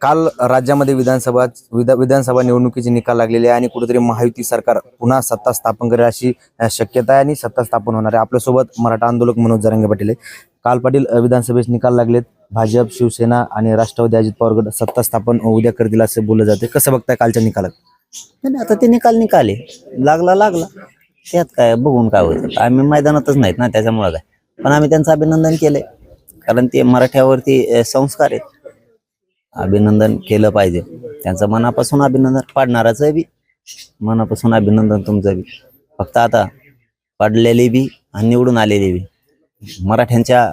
काल राज्यामध्ये विधानसभा विधा विधानसभा निवडणुकीचे निकाल लागलेले आहे आणि कुठेतरी महायुती सरकार पुन्हा सत्ता स्थापन करेल अशी शक्यता आहे आणि सत्ता स्थापन होणार आहे. आपल्यासोबत मराठा आंदोलक मनोज जरांगे पाटील आहे काल पाटील विधानसभेचे निकाल लागलेत. भाजप शिवसेना आणि राष्ट्रवादी अजित पवार गट सत्ता स्थापन उद्या करतील असं बोललं जाते. कसं बघताय कालच्या निकालात? नाही आता ते निकाल निकाले लागला लागला. त्यात काय बघून काय होतं. आम्ही मैदानातच नाहीत ना त्याच्यामुळे काय. पण आम्ही त्यांचं अभिनंदन केलंय. कारण ते मराठ्यावरती संस्कार आहेत. अभिनंदन केलं पाहिजे. त्यांचं मनापासून अभिनंदन पाडणाराच बी मनापासून अभिनंदन तुमचं बी. फक्त आता पडलेली बी आणि निवडून आलेली बी. मराठ्यांच्या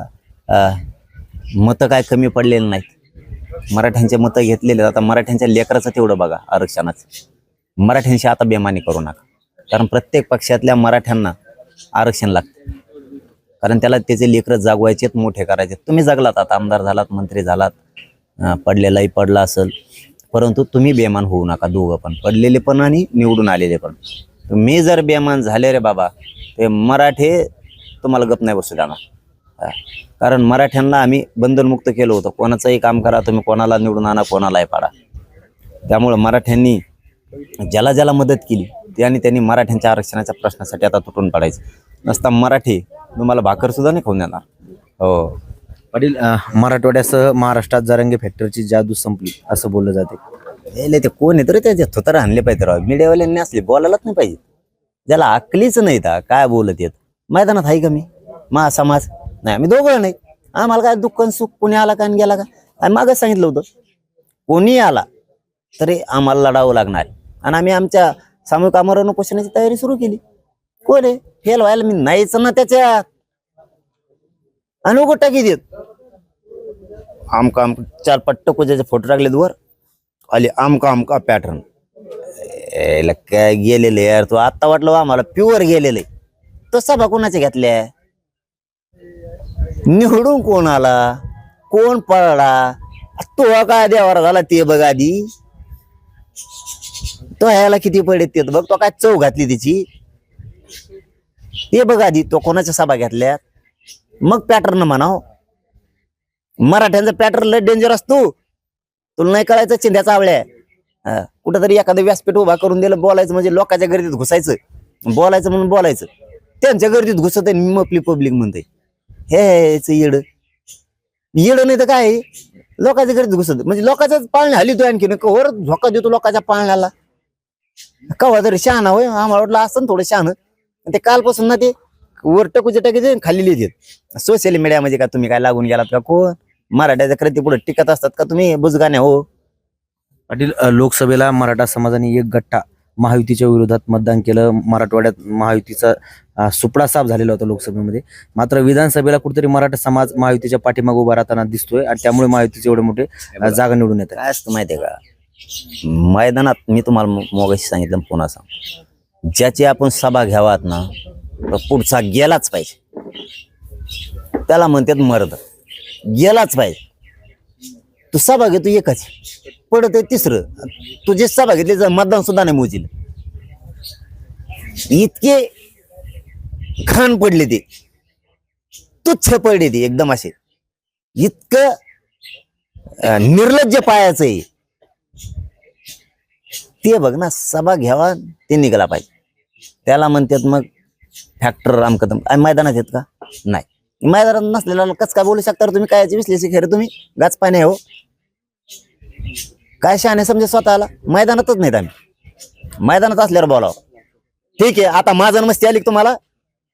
मतं काय कमी पडलेले नाहीत. मराठ्यांचे मतं घेतलेले आता मराठ्यांच्या लेकराचं तेवढं बघा आरक्षणाचं. मराठ्यांशी आता बेमानी करू नका. कारण प्रत्येक पक्षातल्या मराठ्यांना आरक्षण लागतं. कारण त्याला त्याचे लेकरं जागवायचेत मोठे करायचे तुम्ही जगलात आता आमदार झालात मंत्री झालात. पडलेलाही पडला असेल. परंतु तुम्ही बेमान होऊ नका दोघं पण. पडलेले पण आणि निवडून आलेले पण. मी जर बेमान झाले रे बाबा ते मराठे तुम्हाला गप नाही बसू जाणार कारण मराठ्यांना आम्ही बंधनमुक्त केलं होतं. कोणाचंही काम करा तुम्ही कोणाला निवडून आणा कोणालाही पाडा. त्यामुळं मराठ्यांनी ज्याला ज्याला मदत केली त्याने त्यांनी मराठ्यांच्या आरक्षणाच्या प्रश्नासाठी आता तुटून पडायचं. नसता मराठी तुम्हाला भाकरसुद्धा नाही खाऊन देणार. हो. पाटील अ, मराठवाड्यासह महाराष्ट्रात जरांगे फॅक्टरीची जादू संपली असं बोललं जाते. याले ते कोण येतो रे त्याचे थोतर आणले पाहिजे राव. मीडियावाल्यांनी असले बोलायलाच नाही पाहिजे ज्याला अकलीच नाही तर काय बोलत येत? मैदानात आहे का मी? मा समाज? नाही आम्ही दोघं नाही. आम्हाला काय दुःख आणि सुख? कोणी आला का आणि गेला का? आणि मागच सांगितलं होतं. कोणी आला तरी आम्हाला लढावं लागणार. आणि आम्ही आमच्या सामूहिक आमरण उपोषणाची तयारी सुरू केली. कोण आहे? फेल व्हायला मी नाहीच ना त्याच्यात. आणि उघड टाकी देत. आमका आमका चार पट्ट कुजाचे फोटो टाकलेत वर आले आमका आमका पॅटर्न काय गेलेले यार तू आता वाटलं बा आम्हाला प्युअर गेलेले. तो सभा कोणाच्या घेतल्या निवडून कोण आला? कोण पळला? तो काय देवारा झाला ते बघ आधी. तो ह्याला किती पडले ते बघ तो काय चव घातली तिची. ते बघ आधी तो कोणाच्या सभा घेतल्या मग पॅटर्न म्हणाव. मराठ्यांचा पॅटर्न लय डेंजर असतो तुला नाही कळायचं चिंध्याचा आवळ्या? कुठंतरी एखादं व्यासपीठ उभा करून दिलं बोलायचं म्हणजे लोकांच्या गर्दीत घुसायचं. बोलायचं म्हणून बोलायचं. त्यांच्या गर्दीत घुसत आहे आपली पब्लिक म्हणते हे येड. येड नाही तर काय? आहे? लोकांच्या गर्दीत घुसत म्हणजे लोकांच्याच पाळण्या हली तो आणखीन वर झोका देतो लोकांच्या पाळण्याला. कवा तरी शहाणा होय आम्हाला वाटलं असं ना थोडं शहाणं. ते कालपासून ना ते वर टकूचे टाकीचे खाली लिहितात सोशल मीडियामध्ये का तुम्ही काय लागून गेलात का कोण? मराठ्याच्या क्रांती पुढे टिकत असतात का तुम्ही? बुजगाने हो. पाटील अ, लोकसभेला मराठा समाजाने एक गट्टा महायुतीच्या विरोधात मतदान केलं. मराठवाड्यात महायुतीचा अ, सुपडा साफ झालेला होता लोकसभेमध्ये. मात्र विधानसभेला कुठेतरी मराठा समाज महायुतीच्या पाठीमागे उभा राहताना दिसतोय आणि त्यामुळे महायुतीचे एवढे मोठे अ, जागा निवडून येत काय असतं माहितीये का? मैदानात मी तुम्हाला मोगाशी सांगितलं आणि पुन्हा सांग ज्याची आपण सभा घ्यावात ना तो पुढचा गेलाच पाहिजे. त्याला म्हणतात मर्द. गेलाच पाहिजे. तू सभा घेतो एकच. पडत आहे तिसरं तुझे सभा घेतली तर मतदान सुद्धा नाही मोजील. इतके खान पडले ते. तुच्छ पडले ते एकदम असे. इतकं निर्लज्ज पायाचं आहे ते बघ ना सभा घ्यावा ते निघाला पाहिजे. त्याला म्हणतात मग फॅक्टर रामकदम काय मैदानात येत का? नाही. मैदानात नसलेला कस काय बोलू शकता तुम्ही? काय विश्लेषक खेळ तुम्ही? गाच पाणी हो. काय शहाणे समजा स्वतःला? मैदानातच नाहीत आम्ही. मैदानात असल्यावर बोलावं. ठीक आहे आता माझं मस्ती आली का तुम्हाला?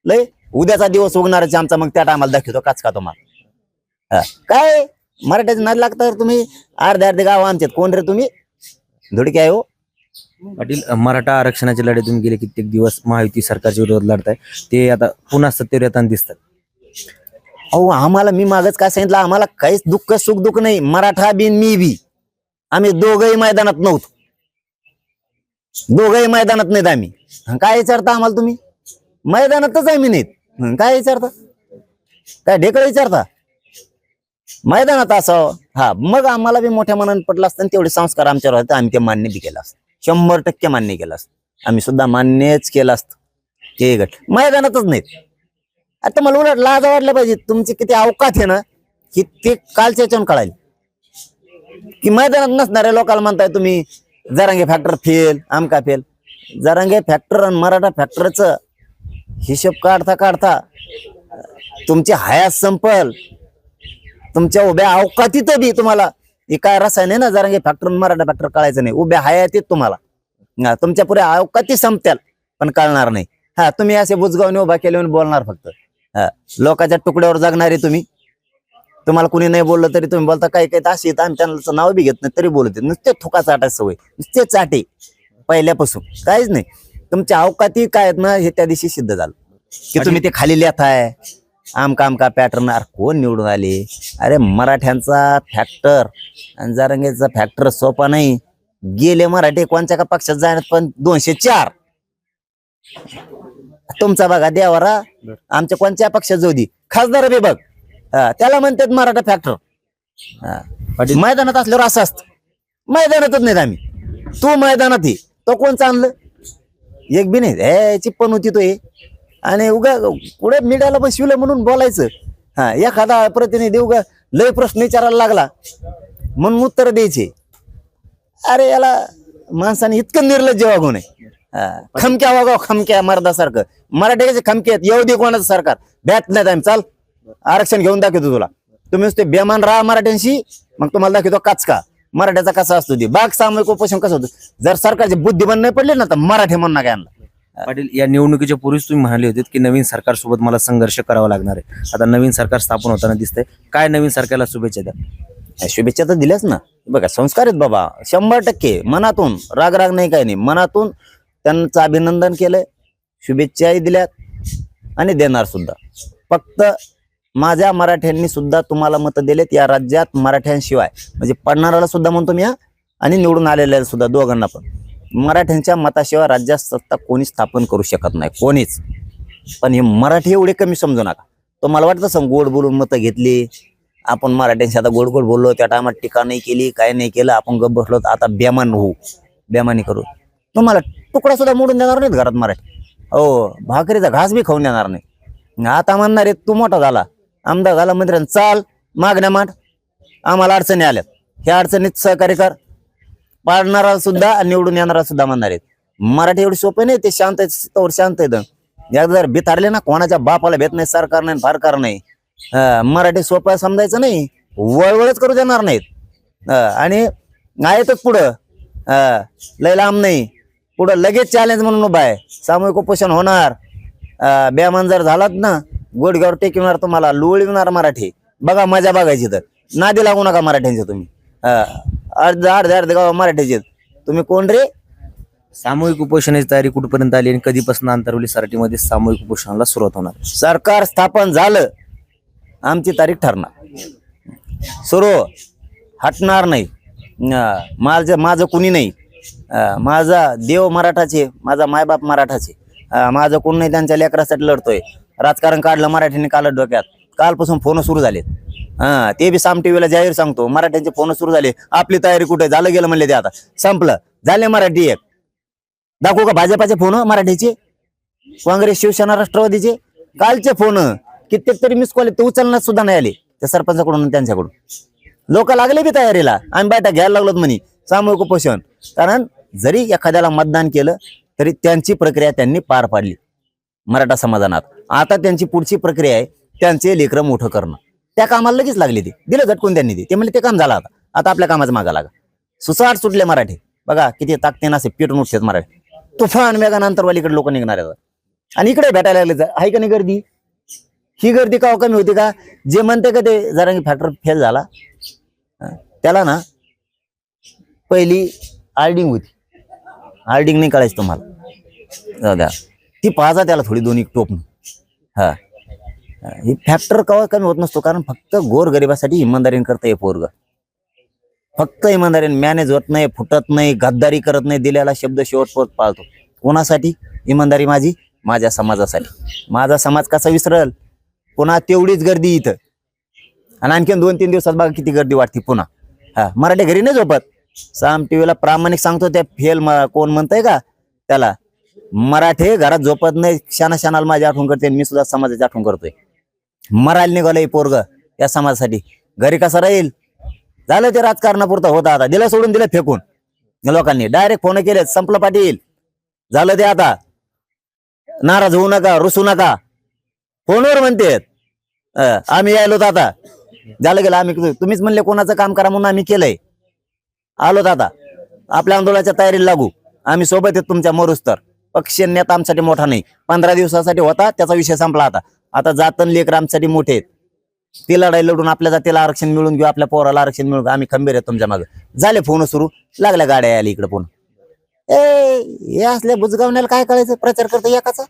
लय. उद्याचा दिवस उगणाराचे आमचा मग त्या टायमाला दाखवतो काच का तुम्हाला? हा. काय? मराठ्याचे नाद लागता तर तुम्ही? अर्धे अर्धे गाव आमच्यात कोण रे तुम्ही? धुडके आहे हो. पाटील मराठा आरक्षणाची लढाई तुम्ही गेले कित्येक दिवस महायुती सरकारच्या विरोधात लढताय. ते आता पुन्हा सत्तेवर येताना दिसतात. अहो आम्हाला मी मागच काय सांगितलं? आम्हाला काहीच दुःख सुख दुःख नाही. मराठा बिन मी बी. आम्ही दोघही मैदानात नव्हतो. दोघही मैदानात नाहीत आम्ही. काय विचारता आम्हाला तुम्ही? मैदानातच आम्ही नाहीत. काय विचारता? काय ढेकळ विचारता? मैदानात असावं. हा मग आम्हाला बी मोठ्या मनाने पडलं असतं आणि तेवढे संस्कार आमच्यावर होते. आम्ही ते मान्य बी केलं असतं. शंभर टक्के मान्य केलं असतं. आम्ही सुद्धा मान्यच केलं असतं. ते गट मैदानातच नाहीत. आता मला उलट लाज वाटलं पाहिजे. तुमची किती अवकात आहे ना की ते कालच्या याच्यावर कळायला की मैदानात नसणाऱ्या लोकांना म्हणताय तुम्ही जरांगे फॅक्टर फेल आमका फेल जरांगे फॅक्टर आणि मराठा फॅक्टरचं हिशोब काढता काढता तुमची हयात संपल. तुमच्या उभ्या अवकातीत बी तुम्हाला हे काय रसायन आहे ना जरांगे फॅक्टर मराठा फॅक्टर कळायचं नाही. उभ्या हयातीत तुम्हाला. तुमच्यापुढे अवकाती संपत्याल पण कळणार नाही. हा तुम्ही असे बुजगावने उभा केले बोलणार फक्त. लोकांच्या तुकड्यावर जगणारे तुम्ही. तुम्हाला कुणी नाही बोललं तरी तुम्ही बोलता काही काही अशी आम्ही त्यांचं नाव बी घेत नाही तरी बोलत नुसते थुका चाटायची सवय नुसते चाटे. पहिल्यापासून काहीच नाही. तुमच्या अवकाती काय आहेत ना हे त्या दिवशी सिद्ध झालं. की तुम्ही ते खाली लिहाय आमका आमका पॅटर्न? अरे कोण निवडून आले? अरे मराठ्यांचा फॅक्टर आणि जारंगेचा फॅक्टर सोपा नाही. गेले मराठी कोणत्या का पक्षात जाण्यात पण दोनशे चार. तुमचा बघा देवारा आमच्या कोणत्या पक्षात जाऊ दे. खासदार बी बघ. हा, त्याला म्हणतात मराठा फॅक्टर मैदानात असल्यावर असं असतं. मैदानातच नाहीत आम्ही. तू मैदानात ये. तो कोण चांगलं एक बी नाही. याची पण होती तो हे. आणि उगा पुढे मीडियाला बसविलं म्हणून बोलायचं. हा एखादा प्रतिनिधी उगा लय प्रश्न विचारायला लागला. म्हणून उत्तर द्यायचे. अरे याला माणसाने इतकं निर्लज्ज वागू नये खमक्या वागाव खमक्या मर्दासारखं. मराठीचे खमके आहेत येऊ दे कोणाचं सरकार. बॅट नाही आम्ही चाल. आरक्षण घेऊन दाखवतो तुला. तुम्ही नुसते बेमान राहा मराठ्यांशी मग तुम्हाला दाखवतो काचका. मराठ्याचा कसा असतो ते. बाग सामूहिक उपोषण कसं होतं? जर सरकारचे बुद्धिमान नाही पडले ना तर मराठी म्हणणार काय आणला पाटील या निवडणुकीच्या पूर्वीच तुम्ही म्हणाले होते की नवीन सरकार सोबत मला संघर्ष करावा लागणार आहे. आता नवीन सरकार स्थापन होताना दिसतंय. काय नवीन सरकारला शुभेच्छा द्या? शुभेच्छा तर दिल्याच ना. बघा संस्कार आहेत बाबा. शंभर टक्के. मनातून. राग राग नाही काही नाही. मनातून त्यांचं अभिनंदन केलंय शुभेच्छाही दिल्यात आणि देणार सुद्धा. फक्त माझ्या मराठ्यांनी सुद्धा तुम्हाला मतं दिलेत या राज्यात मराठ्यांशिवाय. म्हणजे पडणाऱ्याला सुद्धा म्हणतो मी आणि निवडून आलेल्या सुद्धा दोघांना पण. मराठ्यांच्या मताशिवाय राज्यात सत्ता कोणी स्थापन करू शकत नाही कोणीच. पण हे मराठी एवढे कमी समजू नका. तो मला वाटतं सं गोड बोलून मतं घेतली आपण मराठ्यांशी आता गोड गोड बोललो त्या टायमात टीका नाही केली काय नाही केलं आपण गप बसलो तर आता बेमान होऊ. बेमानी करू. तुम्हाला तुकडा सुद्धा मोडून देणार नाहीत घरात मराठी हो भाकरीचा घास बी खाऊन देणार नाही. आता म्हणणार आहे तू मोठा झाला. आमदार झाला मंत्र्यां चाल मागण्या मांड. आम्हाला अडचणी आल्यात. ह्या अडचणीत सहकार्य कर. पाडणारा सुद्धा आणि निवडून येणारा सुद्धा म्हणणार आहेत. मराठी एवढी सोपे नाही ते शांत आहेत तोवर शांत आहेत. एकदा जर बितारले ना कोणाच्या बापाला भेट नाही सरकार नाही फारकार नाही. मराठी सोपं समजायचं नाही. वळवळच करू देणार नाहीत. आणि आहेतच पुढं. लय लांब नाही. पुढं लगेच चॅलेंज म्हणून उभा आहे. सामूहिक उपोषण होणार. बेमान जर झालात ना गोडगावर टेकविणार तुम्हाला लोळविणार मराठी. बघा मजा बघायची तर. नादी लागू नका मराठ्यांचे तुम्ही. अर्ध अर्धे अर्धे गाव मराठीचे तुम्ही कोण रे? सामूहिक उपोषणाची तयारी कुठपर्यंत आली आणि कधीपासून आंतरवली सराठीमध्ये सामूहिक उपोषणाला सुरुवात होणार? सरकार स्थापन झालं आमची तारीख ठरणार. सुरू हटणार नाही. माझं माझं कुणी नाही. माझा देव मराठाचे माझा मायबाप मराठाचे. माझं कोण नाही त्यांच्या लेकरासाठी लढतोय. राजकारण काढलं मराठीने काल डोक्यात. कालपासून फोन सुरू झाले हा ते बी साम टीव्हीला जाहीर सांगतो मराठ्यांचे फोन सुरू झाले. आपली तयारी कुठे? झालं गेलं म्हणले ते आता. संपलं. झाले मराठी एक. दाखवू का भाजपाचे फोन मराठीचे? काँग्रेस शिवसेना राष्ट्रवादीचे? कालचे फोन. कित्येक तरी मिस कॉल ते उचलण्यात सुद्धा नाही आले. त्या सरपंचाकडून त्यांच्याकडून. लोक लागले बी तयारीला. आम्ही बैठक घ्यायला लागलोत म्हणे. सामूहिक उपोषण. कारण जरी एखाद्याला मतदान केलं तरी त्यांची प्रक्रिया त्यांनी पार पाडली मराठा समाधानात आता त्यांची पुढची प्रक्रिया आहे त्यांचे लेकरं मोठं करणं. त्या कामाला लगेच लागले ते. दिलं झटकून त्यांनी ते. ते म्हणले ते काम झालं आता. आता आपल्या कामाचं मागा लागा. सुसाट सुटले मराठी. बघा किती ताकदीनं असे पेटून उठतात मराठी. तुफान वेगानंतर अंतरवालीकडे लोक निघणार आहेत. आणि इकडे भेटायला लागले आहे का नाही गर्दी? ही गर्दी का हो कमी होती का? जे म्हणते का ते जरा फॅक्टर फेल झाला. त्याला ना पहिली आर्डिंग होती. आर्डिंग नाही कळायची तुम्हाला. जाऊ द्या. ती पाहा त्याला थोडी दोन्ही टोपण हा. ही फॅक्टर कवा कमी होत नसतो कारण फक्त गोरगरिबासाठी इमानदारीने करता हे पोरग. फक्त इमानदारीने मॅनेज होत नाही फुटत नाही गद्दारी करत नाही दिलेला शब्द शेवटपोत पाळतो. कोणासाठी? इमानदारी माझी माझ्या समाजासाठी. माझा समाज कसा विसरल? पुन्हा तेवढीच गर्दी इथं. आणि आणखीन दोन तीन दिवसात बघा किती गर्दी वाटते पुन्हा. हा मराठी घरी नाही झोपत? साम टीव्हीला प्रामाणिक सांगतो त्या फेल कोण म्हणतंय का? त्याला मराठी घरात झोपत नाही शाना शानाला माझी आठवण करते मी सुद्धा समाजाची आठवण करतोय. मरायला निघालंय पोरग या समाजासाठी. घरी कसा राहील? झालं ते राजकारणापुरतं होतं आता. दिलं सोडून दिलं फेकून. लोकांनी डायरेक्ट फोन केले संपलं पाटील. झालं ते आता. नाराज होऊ नका रुसू नका. फोनवर म्हणते आम्ही यायलो तर आता. झालं गेलं आम्ही तुम्हीच म्हणले कोणाचं काम करा म्हणून आम्ही केलंय. आलोत आता आपल्या आंदोलनाच्या तयारीला लागू. आम्ही सोबत आहेत तुमच्या मरुस्तर. पक्ष नेता आमच्यासाठी मोठा नाही. पंधरा दिवसासाठी होता त्याचा विषय संपला आता. आता जातन लेकर आमच्यासाठी मोठे आहेत. ती लढाई लढून आपल्या जातीला आरक्षण मिळून घेऊ आपल्या पोराला आरक्षण मिळून आम्ही खंबीर आहेत तुमच्या मागे. झाले फोन सुरू. लागल्या गाड्या आल्या इकडे फोन ए हे असल्या बुजगावण्याला काय कळायचं प्रचार करतो एकाचा?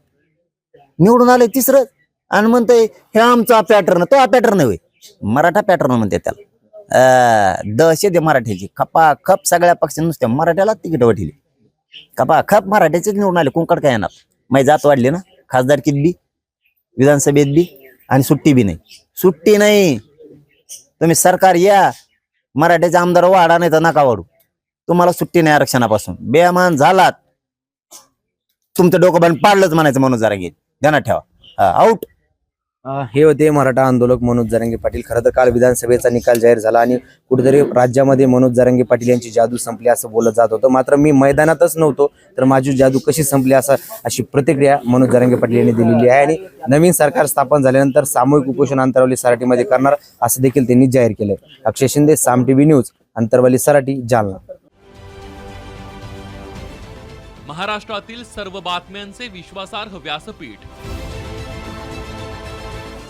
निवडून आले तिसरं. आणि म्हणतोय हे आमचा पॅटर्न तो पॅटर्न होय मराठा पॅटर्न म्हणते त्याला. दहशत आहे मराठ्याची खपा खप सगळ्या पक्षाने नुसत्या मराठ्याला तिकीट वाटिली खपा खप मराठ्याचेच निवडून आले. कुंकड काय येणार? माझी जात वाढली ना? खासदारकीत बी? विधानसभेत बी? आणि सुट्टी बी नाही. सुट्टी नाही. तुम्ही सरकार या. मराठ्याचे आमदार वाढा नाही तर नका वाढू. तुम्हाला सुट्टी नाही आरक्षणापासून. बेमान झालात. तुमचं डोकं बंद पाडलंच म्हणायचं म्हणून जरा घे ध्यानात ठेवा. आउट हे होते मराठा आंदोलक मनोज जरांगे पाटील. खरं तर काल विधानसभेचा निकाल जाहीर झाला आणि कुठेतरी राज्यामध्ये मनोज जरांगे पाटील यांची जादू संपली असं बोलत जात होतं. मात्र मी मैदानातच नव्हतो तर माझी जादू कशी संपली असं अशी प्रतिक्रिया मनोज जरांगे पाटील यांनी दिलेली आहे आणि नवीन सरकार स्थापन झाल्यानंतर सामूहिक उपोषण अंतरवली सराटीमध्ये करणार असं देखील त्यांनी जाहीर केलं अक्षय शिंदे साम टीव्ही न्यूज अंतरवली सराटी जालना. महाराष्ट्रातील सर्व बातम्यांचे विश्वासार्ह व्यासपीठ